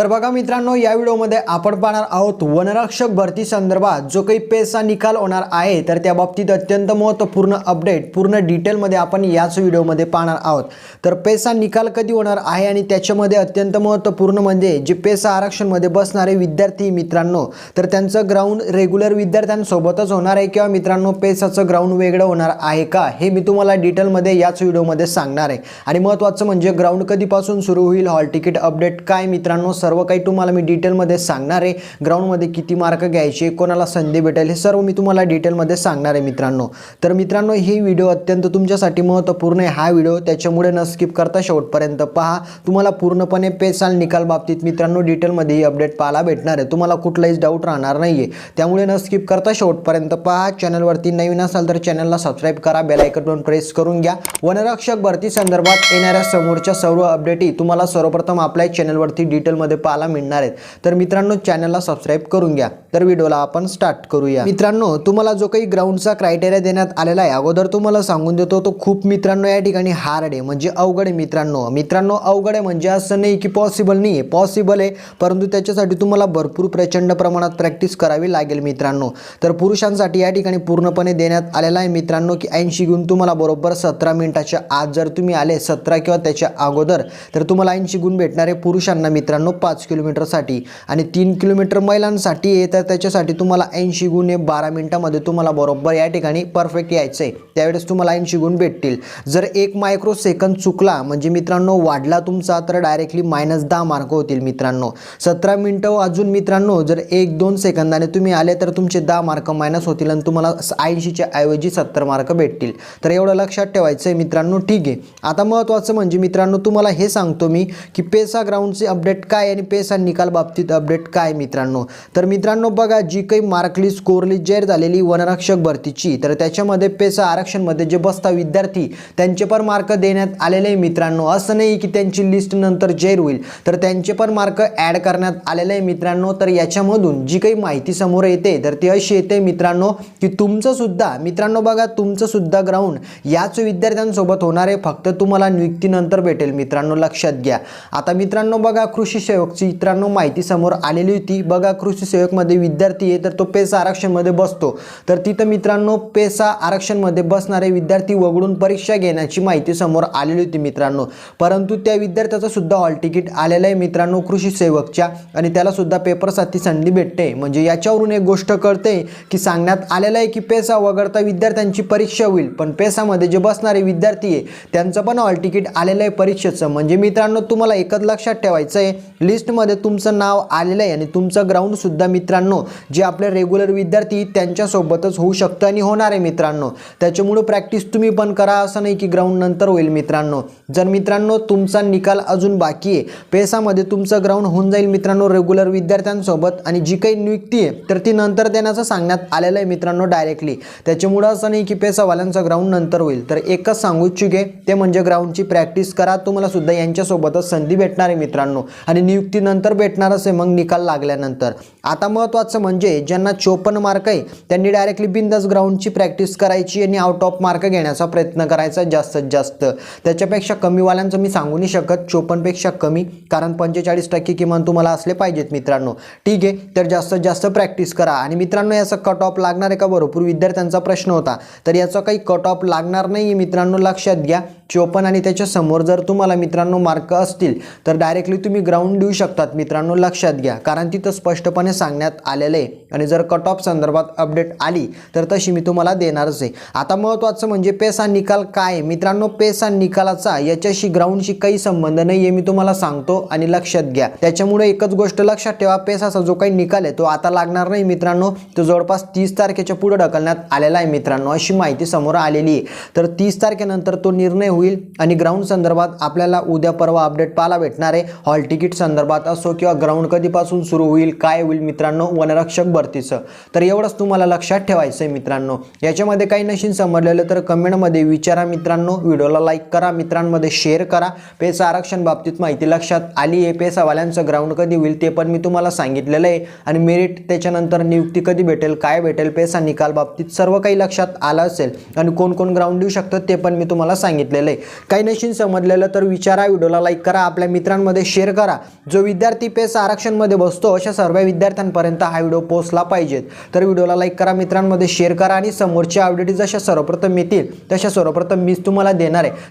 तर बघा मित्रांनो या व्हिडिओमध्ये आपण पाहणार आहोत वनरक्षक भरती संदर्भात जो काही पेसा निकाल होणार आहे तर त्या बाबतीत अत्यंत महत्त्वपूर्ण अपडेट पूर्ण डिटेलमध्ये आपण याच व्हिडिओमध्ये पाहणार आहोत. तर पेसा निकाल कधी होणार आहे आणि त्याच्यामध्ये अत्यंत महत्त्वपूर्ण म्हणजे जे पेसा आरक्षणमध्ये बसणारे विद्यार्थी मित्रांनो तर त्यांचं ग्राउंड रेग्युलर विद्यार्थ्यांसोबतच होणार आहे किंवा मित्रांनो पेसाचं ग्राउंड वेगळं होणार आहे का हे मी तुम्हाला डिटेलमध्ये याच व्हिडिओमध्ये सांगणार आहे. आणि महत्त्वाचं म्हणजे ग्राउंड कधीपासून सुरू होईल हॉल तिकीट अपडेट काय मित्रांनो सर्व काही तुम्हाला मी डिटेलमध्ये सांगणार आहे. ग्राउंडमध्ये किती मार्क घ्यायचे कोणाला संधी भेटेल हे सर्व मी तुम्हाला डिटेलमध्ये सांगणार आहे मित्रांनो. तर मित्रांनो ही व्हिडिओ अत्यंत तुमच्यासाठी महत्त्वपूर्ण आहे. हा व्हिडिओ त्याच्यामुळे न स्किप करता शेवटपर्यंत पहा. तुम्हाला पूर्णपणे पेसाल निकाल बाबतीत मित्रांनो डिटेलमध्ये ही अपडेट पाहायला भेटणार आहे. तुम्हाला कुठलाहीच डाऊट राहणार नाही आहे त्यामुळे न स्किप करता शेवटपर्यंत पहा. चॅनलवरती नवीन असाल तर चॅनलला सबस्क्राईब करा. बेलायकन प्रेस करून घ्या. वनरक्षक भरती संदर्भात येणाऱ्या समोरच्या सर्व अपडेटही तुम्हाला सर्वप्रथम आपल्या चॅनलवरती डिटेलमध्ये पाहायला मिळणार आहेत. तर मित्रांनो चॅनलला सबस्क्राईब करून घ्या. तर व्हिडिओला आपण स्टार्ट करूया. मित्रांनो तुम्हाला जो काही ग्राउंडचा क्रायटेरिया देण्यात आलेला आहे अगोदर तुम्हाला सांगून देतो तो खूप मित्रांनो या ठिकाणी हार्ड आहे. म्हणजे अवघड आहे मित्रांनो. मित्रांनो अवघड आहे म्हणजे असं नाही की पॉसिबल नाही आहे. पॉसिबल आहे परंतु त्याच्यासाठी तुम्हाला भरपूर प्रचंड प्रमाणात प्रॅक्टिस करावी लागेल मित्रांनो. तर पुरुषांसाठी या ठिकाणी पूर्णपणे देण्यात आलेला आहे मित्रांनो की ऐंशी गुण तुम्हाला बरोबर सतरा मिनिटाच्या आत जर तुम्ही आले सतरा किंवा त्याच्या अगोदर तर तुम्हाला ऐंशी गुण भेटणारे पुरुषांना मित्रांनो पाच किलोमीटरसाठी आणि तीन किलोमीटर महिलांसाठी आहे तर त्याच्यासाठी तुम्हाला ऐंशी गुण हे बारा मिनटामध्ये तुम्हाला बरोबर या ठिकाणी परफेक्ट यायचं आहे त्यावेळेस तुम्हाला ऐंशी गुण भेटतील. जर एक मायक्रो सेकंद चुकला म्हणजे मित्रांनो वाढला तुमचा तर डायरेक्टली मायनस दहा मार्क होतील मित्रांनो. सतरा मिनटं अजून मित्रांनो जर एक दोन सेकंदाने तुम्ही आले तर तुमचे दहा मार्क मायनस होतील आणि तुम्हाला ऐंशीच्या ऐवजी सत्तर मार्क भेटतील. तर एवढं लक्षात ठेवायचं आहे मित्रांनो ठीक आहे. आता महत्त्वाचं म्हणजे मित्रांनो तुम्हाला हे सांगतो मी की पेसा ग्राउंडचे अपडेट काय आणि पेसा निकाल बाबतीत अपडेट काय मित्रांनो? तर मित्रांनो बघा जी काही मार्क कोरली जाहीर झालेली वनरक्षक भरतीची तर त्याच्यामध्ये पेसा आरक्षणमध्ये जे बसता विद्यार्थी त्यांचे पण मार्क देण्यात आलेले आहे मित्रांनो. असं नाही की त्यांची लिस्ट नंतर जाहीर होईल तर त्यांचे पण मार्क ॲड करण्यात आलेले आहे मित्रांनो. तर याच्यामधून जी काही माहिती समोर येते तर ती अशी येते मित्रांनो की तुमचं सुद्धा मित्रांनो बघा तुमचं सुद्धा ग्राउंड याच विद्यार्थ्यांसोबत होणार आहे. फक्त तुम्हाला नियुक्तीनंतर भेटेल मित्रांनो लक्षात घ्या. आता मित्रांनो बघा कृषी सेवकची मित्रांनो माहिती समोर आलेली होती. बघा कृषी सेवकमध्ये विद्यार्थी आहे तर तो पेसा आरक्षणमध्ये बसतो. तर तिथं मित्रांनो पेसा आरक्षणमध्ये बसणारे विद्यार्थी वगळून परीक्षा घेण्याची माहिती समोर आलेली होती मित्रांनो. परंतु त्या विद्यार्थ्याचं सुद्धा हॉल तिकीट आलेलं आहे मित्रांनो कृषी सेवकच्या. आणि त्याला सुद्धा पेपरसाठी संधी भेटते. म्हणजे याच्यावरून एक गोष्ट कळते की सांगण्यात आलेलं आहे की पेसा वगळता विद्यार्थ्यांची परीक्षा होईल. पण पेसामध्ये जे बसणारे विद्यार्थी आहे त्यांचं पण हॉल तिकीट आलेलं आहे परीक्षेचं. म्हणजे मित्रांनो तुम्हाला एकच लक्षात ठेवायचं आहे लिस्टमध्ये तुमचं नाव आलेलं आहे आणि तुमचं ग्राउंडसुद्धा मित्रांनो जे आपले रेग्युलर विद्यार्थी त्यांच्यासोबतच होऊ शकतं आणि होणार आहे मित्रांनो. त्याच्यामुळं प्रॅक्टिस तुम्ही पण करा असं नाही की ग्राउंड नंतर होईल मित्रांनो. जर मित्रांनो तुमचा निकाल अजून बाकी आहे पेसामध्ये तुमचं ग्राउंड होऊन जाईल मित्रांनो रेग्युलर विद्यार्थ्यांसोबत आणि जी काही नियुक्ती आहे तर ती नंतर देण्याचं सांगण्यात आलेलं आहे मित्रांनो डायरेक्टली त्याच्यामुळं असं नाही की पेसावाल्यांचं ग्राउंड नंतर होईल. तर एकच सांगू इच्छुक आहे ते म्हणजे ग्राउंडची प्रॅक्टिस करा. तुम्हाला सुद्धा यांच्यासोबतच संधी भेटणार आहे मित्रांनो. आणि नियुक्तीनंतर भेटणारच आहे मग निकाल लागल्यानंतर. आता महत्त्वाचं म्हणजे ज्यांना चोपन्न मार्क आहे त्यांनी डायरेक्टली बिंदास ग्राउंडची प्रॅक्टिस करायची आणि आउट ऑफ मार्क घेण्याचा प्रयत्न करायचा जास्तीत जास्त. त्याच्यापेक्षा कमीवाल्यांचं मी सांगू नाही शकत चोपन्नपेक्षा कमी कारण पंचेचाळीस टक्के किमान तुम्हाला असले पाहिजेत मित्रांनो. ठीक आहे तर जास्तीत जास्त प्रॅक्टिस करा. आणि मित्रांनो याचा कट ऑफ लागणार आहे का? भरपूर विद्यार्थ्यांचा प्रश्न होता. तर याचा काही कट ऑफ लागणार नाही मित्रांनो लक्षात घ्या. चोपन्न आणि त्याच्यासमोर जर तुम्हाला मित्रांनो मार्क असतील तर डायरेक्टली तुम्ही ग्राउंड देऊ शकतात. मित्रांनो लक्षात घ्या. कारण तिथं स्पष्टपणे सांगण्यात आलेलं आहे आणि जर कट ऑफ संदर्भात अपडेट आली तर तशी मी तुम्हाला देणारच आहे. आता महत्त्वाचं म्हणजे पेसा निकाल काय? आहे? मित्रांनो पेसा निकालाचा याच्याशी ग्राउंडशी काही संबंध नाही हे मी तुम्हाला सांगतो आणि लक्षात घ्या. त्याच्यामुळे एकच गोष्ट लक्षात ठेवा पेसाचा जो काही निकाल आहे तो आता लागणार नाही मित्रांनो. तो जवळपास तीस तारखेच्या पुढे ढकलण्यात आलेला आहे मित्रांनो. अशी माहिती समोर आलेली आहे. तर तीस तारखेनंतर तो निर्णय होईल आणि ग्राउंड संदर्भात आपल्याला उद्या परवा अपडेट पाहायला भेटणार आहे. हॉल तिकीट संदर्भात असो किंवा ग्राउंड कधीपासून सुरू होईल काय होईल मित्रांनो वनरक्षक भरतीचं. तर एवढंच तुम्हाला लक्षात ठेवायचं आहे मित्रांनो. याच्यामध्ये काही नशीन समजलेलं तर कमेंटमध्ये विचारा मित्रांनो. व्हिडिओला लाईक करा मित्रांमध्ये शेअर करा. पेसा आरक्षण बाबतीत माहिती लक्षात आली आहे. पेसावाल्यांचं ग्राउंड कधी होईल ते पण मी तुम्हाला सांगितलेलं आहे. आणि मेरिट त्याच्यानंतर नियुक्ती कधी भेटेल काय भेटेल पेसा निकाल बाबतीत सर्व काही लक्षात आलं असेल. आणि कोण कोण ग्राउंड देऊ शकतं ते पण मी तुम्हाला सांगितलेलं आहे. काही नशीन समजलेलं तर विचारा व्हिडिओला लाईक करा. आपल्या मित्रांमध्ये शेअर करा. जो विद्यार्थी पेस आरक्षणमध्ये बसतो अशा सर्व विद्यार्थ्यांपर्यंत हा व्हिडिओ पोहोचला पाहिजेत तर व्हिडिओला लाईक करा मित्रांमध्ये शेअर करा आणि समोरच्या अपडेट जशा सर्वप्रथम येतील तशा सर्वप्रथम मीच तुम्हाला देणार आहे.